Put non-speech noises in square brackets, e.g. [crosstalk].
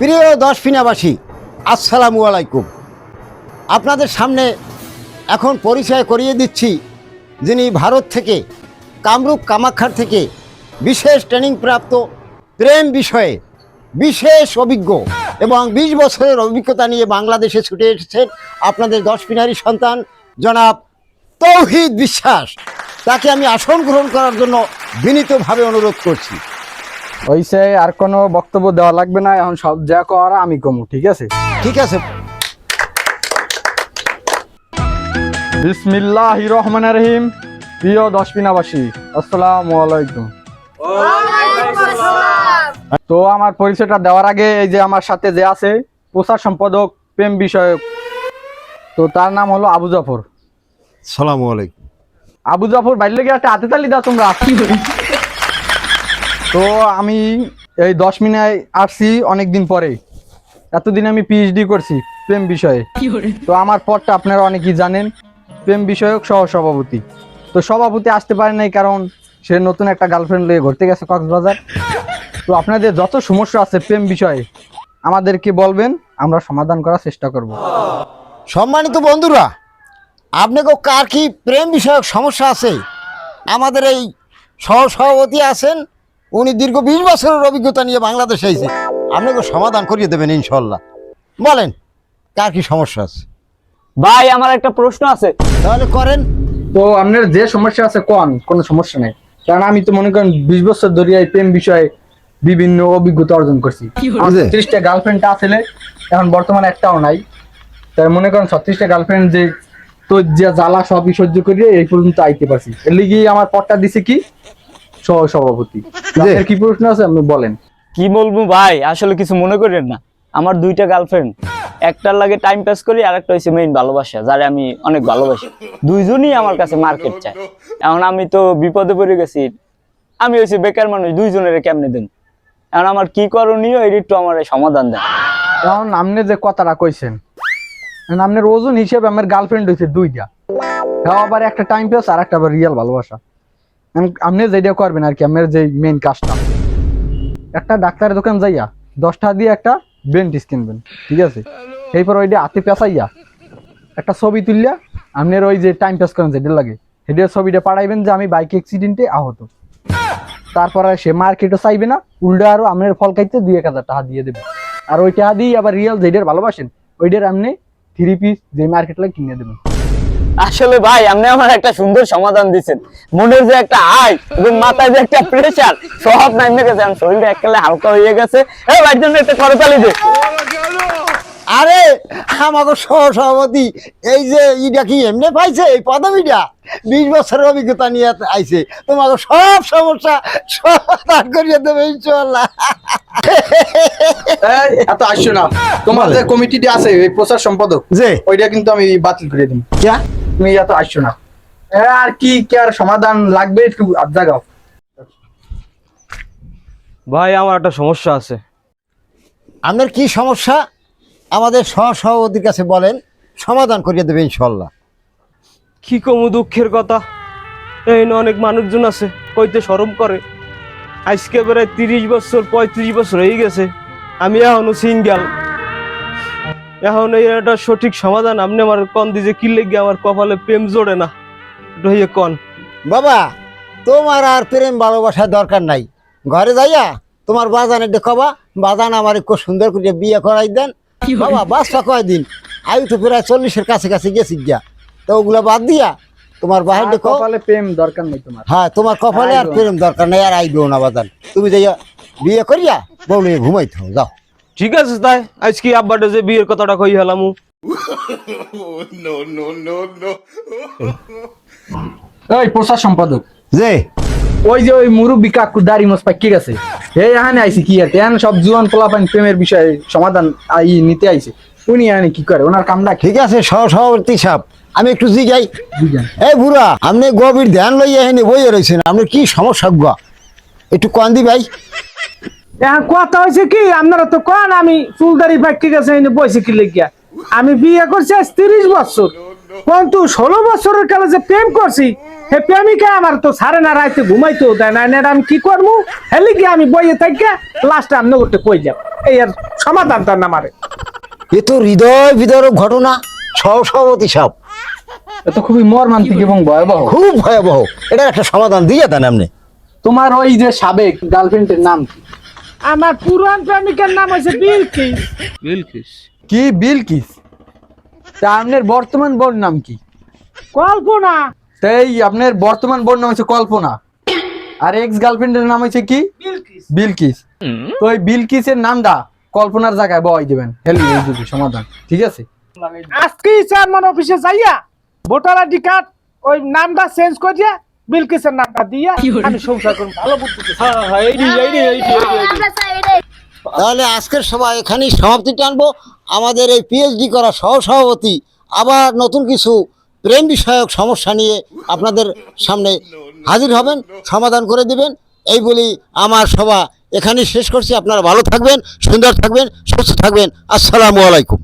প্রিয় দশ ফিনাবাসী, আসসালামু আলাইকুম। আপনাদের সামনে এখন পরিচয় করিয়ে দিচ্ছি যিনি ভারত থেকে কামরূপ কামাখ্যার থেকে বিশেষ ট্রেনিং প্রাপ্ত প্রেম বিষয়ে বিশেষ অভিজ্ঞ এবং বিশ বছরের অভিজ্ঞতা নিয়ে বাংলাদেশে ছুটে এসেছেন আপনাদের দশ ফিনারি সন্তান, জনাব তৌহিদ বিশ্বাস। তাকে আমি আসন গ্রহণ করার জন্য বিনীতভাবে অনুরোধ করছি। ওইসে আর কোনো বক্তব্য দেওয়া লাগবে না এখন সব যা করা আমি কমু ঠিক আছে? ঠিক আছে। বিসমিল্লাহ রহমান রহিম প্রিয় দশপিনাবাসী আসসালামু আলাইকুম। তো আমার পরিচয়টা দেওয়ার আগে এই যে আমার সাথে যে আছে প্রচার সম্পাদক প্রেম বিষয়ক তো তার নাম হলো আবু জাফর। সালামু আলাইকুম। আবু জাফর বাইরে গিয়ে একটা হাতে তালি দাও তোমরা। তো আমি এই দশ মিনিট আসছি অনেকদিন পরে। এতদিন আমি পিএইচডি করছি প্রেম বিষয়ে। তো আমার পদটা আপনারা অনেকেই জানেন প্রেম বিষয়ক সহ সভাপতি তো সভাপতি আসতে পারে নাই কারণ সে নতুন একটা গার্লফ্রেন্ড নিয়ে ঘুরতে গেছে কক্সবাজার। তো আপনাদের যত সমস্যা আছে প্রেম বিষয়ে আমাদেরকে বলবেন আমরা সমাধান করার চেষ্টা করব। সম্মানিত বন্ধুরা আপনাকে কার কি প্রেম বিষয়ক সমস্যা আছে? আমাদের এই সহ সভাপতি আছেন উনি দীর্ঘ বিশ বছরের অভিজ্ঞতা নিয়ে বাংলাদেশে এসে আপনাকে সমাধান করিয়ে দেবেন ইনশাল্লাহ বলেন কার কি সমস্যা আছে? ভাই আমার একটা প্রশ্ন আছে। তাহলে করেন। তো আপনার যে সমস্যা আছে কোন? কোনো সমস্যা নেই। কারণ আমি তো মনে করেন বিশ বছর ধরে এই প্রেম বিষয়ে বিভিন্ন অভিজ্ঞতা অর্জন করছি। আছে? ত্রিশটা গার্লফ্রেন্ড আসলে এখন বর্তমানে একটাও নাই। তাই মনে করেন ছত্রিশটা গার্লফ্রেন্ড যে তো যে জ্বালা সবই সহ্য করিয়ে এই পর্যন্ত আইতে পারছি। এর লিগে আমার পদটা দিছে কি? সহ সভাপতি [laughs] কি প্রশ্ন আছে? আপনি বলেন। কি বলব ভাই? আসলে কিছু মনে করেন না। আমার দুইটা গার্লফ্রেন্ড একটার লাগে টাইম পাস করি আর একটা হচ্ছে মেইন ভালোবাসা যারে আমি অনেক ভালোবাসি। দুইজনই আমার কাছে মার্কেট চায়। এখন আমি তো বিপদে পড়ে গেছি। আমি হচ্ছে বেকার মানুষ দুইজনের কেমনে দেন? এখন আমার কি করণীয় এর একটু আমার সমাধান দেন। এখন আপনি যে কথাটা কইছেন আপনার ওজন হিসেবে আমার গার্লফ্রেন্ড হয়েছে দুইটা। তাও আবার একটা টাইম পাস আর একটা আবার রিয়েল ভালোবাসা। আপনি যেটা করবেন আর কি, আপনার যে মেইন কাজটা। একটা ডাক্তারের দোকান যাইয়া, দশটা দিয়ে একটা বেন্টিস কিনবেন, ঠিক আছে? এরপর ওইটা হাতে পেঁচাইয়া একটা ছবি তুললিয়া আপনার ওই যে টাইম পাস করেন যেটা লাগে সেটার ছবিটা পাঠাইবেন যে, আমি বাইক অ্যাক্সিডেন্টে আহত। তারপর সে মার্কেটও চাইবে না, উল্টো আরও আপনার ফল খাইতে দুই এক হাজার টাকা দিয়ে দেবে। আর ওই টাকা দিয়ে আবার রিয়েল যেটার ভালোবাসেন, ওইটার আপনি থ্রি পিস যে মার্কেট কিনে দেবেন। আসলে ভাই আপনি আমার একটা সুন্দর সমাধান দিচ্ছেন মনের যে একটা আয় এবং মাথায় যে একটা প্রেশার সব নামে গেছে আমার শরীরটা এককালে হালকা হয়ে গেছে। এ ভাইয়ের জন্য একটা করতালি দে আরে আমাকে সহ সভাপতি এই যে ইটা কি এমনি পাইছে? এই পদবিটা বিশ বছরের অভিজ্ঞতা নিয়ে আইছে। তোমাকে সব সমস্যা সমাধান করিয়ে দেবে ইনশাল্লাহ এত আসছো না। তোমার যে কমিটিটি আছে এই প্রচার সম্পাদক যে। ওইটা কিন্তু আমি বাতিল করে দিই? তুমি এত আসছো না। আর কি কি আর সমাধান লাগবে একটু জাগাও ভাই আমার একটা সমস্যা আছে। আপনার কি সমস্যা? আমাদের সহ সভাপতির কাছে বলেন সমাধান করিয়ে দেবে ইনশাল্লাহ। কি কমু দুঃখের কথা? এই না অনেক মানুষজন আছে কইতে সরম করে। আজকে প্রায় তিরিশ বছর পঁয়ত্রিশ বছর হয়ে গেছে। আমি এখনও সিঙ্গেল এখন এই একটা সঠিক সমাধান আপনি আমার কন দিছে কি লেগে আমার কপালে প্রেম জোড়ে না। এটা হইয়ে কন। বাবা তোমার আর প্রেম ভালোবাসার দরকার নাই। ঘরে যাইয়া তোমার বাজানের দেখবা বাজান আমার একটু সুন্দর করে বিয়ে করাই দেন। বাবা বাসটা কয়দিন আয়ু তো প্রায় চল্লিশের কাছে কাছে গেছি গিয়া। তো ওগুলা বাদ দিয়া তোমার বাহির দেখো কপালে প্রেম দরকার নেই তোমার। হ্যাঁ তোমার কপালে আর প্রেম দরকার নাই আর আইবেও না বাজান। তুমি যাইয়া বিয়ে করিয়া বউ নিয়ে ঘুমাইতে যাও। ঠিক আছে তাই? আজকে আব্বাটা যে বিয়ের কথাটা কই হেলামু ওই প্রচার সম্পাদক। যে। ওই যে ওই মুরব্বী কাকু দাড়ি মোস পাকি গেছে এই এখানে আইছে কি আর এখানে সব জুয়ান পোলাপান প্রেমের বিষয়ে সমাধান আই নিতে আইছে। উনি এখানে কি করে? ওনার কামটা ঠিক আছে সহ সভাপতি সাহেব আমি একটু জিগাই। এই বুড়া আপনি গভীর ধ্যান লইয়া এনে বইয়ে রয়েছেন আপনার কি সমস্যা একটু কন দি ভাই। এখন কথা হয়েছে কি আপনারা তো কন আমি চুলদারি পাকি গেছে এনে বসে কি লেগিয়া। আমি বিয়ে করছি আজ তিরিশ বছর। কিন্তু ষোলো বছরের কালে যে প্রেম করছি হে প্রেমিকা আমার তো সারে না রাইতে ঘুমাইতেও দেয় না। এনে আমি কি করব হেলে গিয়ে আমি বইয়ে থাকি লাস্টে করতে কই যাব। এই আর সমাধান তার নামারে। এ তো হৃদয় বিদারক ঘটনা সহসভাপতি সাহেব। এ তো খুবই মর্মান্তিক এবং ভয়াবহ। খুব ভয়াবহ। এটার একটা সমাধান দিয়ে দেন আপনি। তোমার ওই যে সাবেক গার্লফ্রেন্ডের নাম কি? আমার পুরান প্রেমিকের নাম হচ্ছে বিলকিস। বিলকিস? কি বিলকিস? তা আপনার বর্তমান বোন নাম কি? কল্পনা। তাই আপনার বর্তমান বোন নাম হচ্ছে কল্পনা। আর এক্স গার্লফ্রেন্ডের নাম হচ্ছে কি? বিলকিস। বিলকিস। তো ওই বিলকিসের নামটা কল্পনার জায়গায় বয় দিবেন। হেলি এই যুগে সমাধান। ঠিক আছে? আজকেই চেয়ারম্যান অফিসে যাইয়া ভোটার আইডি কার্ড ওই নামটা চেঞ্জ করিয়া বিলকিসের নামটা দিয়া আমি সংসার করুন ভালো বুদ্ধি। হ্যাঁ হ্যাঁ এইডি তাহলে আজকের সভা এখানেই সমাপ্তি টানবো আমাদের এই পিএইচডি করা সহসভাপতি আবার নতুন কিছু প্রেম বিষয়ক সমস্যা নিয়ে আপনাদের সামনে হাজির হবেন সমাধান করে দিবেন। এই বলি আমার সভা এখানেই শেষ করছি। আপনারা ভালো থাকবেন সুন্দর থাকবেন সুস্থ থাকবেন। আসসালামু আলাইকুম।